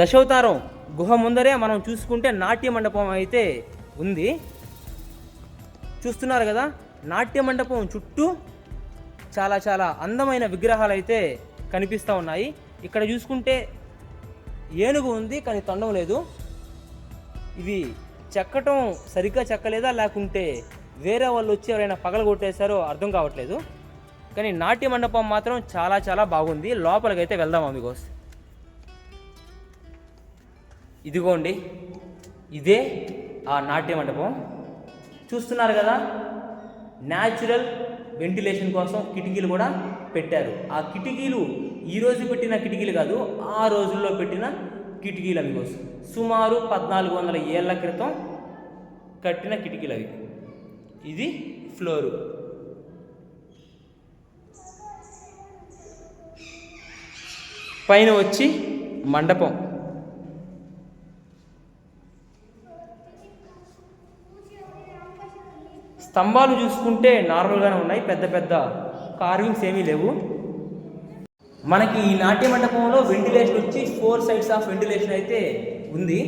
దశావతారం గుహ ముందరే మనం చూసుకుంటే నాట్య మండపం అయితే ఉంది. చూస్తున్నారు కదా నాట్య మండపం చుట్టూ చాలా చాలా అందమైన విగ్రహాలు అయితే కనిపిస్తూ ఉన్నాయి. ఇక్కడ చూసుకుంటే ఏనుగు ఉంది కానీ తొండం లేదు. ఇవి చెక్కటం సరిగ్గా చెక్కలేదా లేకుంటే వేరే వాళ్ళు వచ్చి ఎవరైనా పగలు కొట్టేశారో అర్థం కావట్లేదు. కానీ నాట్య మండపం మాత్రం చాలా చాలా బాగుంది. లోపలికైతే వెళ్దాం అమిగోస్ ఇదిగోండి ఇదే ఆ నాట్య మండపం. చూస్తున్నారు కదా న్యాచురల్ వెంటిలేషన్ కోసం కిటికీలు కూడా పెట్టారు. ఆ కిటికీలు ఈ రోజు పెట్టిన కిటికీలు కాదు ఆ రోజుల్లో పెట్టిన కిటికీలు అవి కోసం. సుమారు పద్నాలుగు వందల ఏళ్ళ క్రితం కట్టిన కిటికీలు అవి. ఇది ఫ్లోరు. పైన వచ్చి మండపం. స్తంభాలు చూసుకుంటే నార్మల్గానే ఉన్నాయి పెద్ద పెద్ద కార్వింగ్స్ ఏమీ లేవు. మనకి ఈ నాట్య మండపంలో వెంటిలేషన్ వచ్చి ఫోర్ సైడ్స్ ఆఫ్ వెంటిలేషన్ అయితే ఉంది.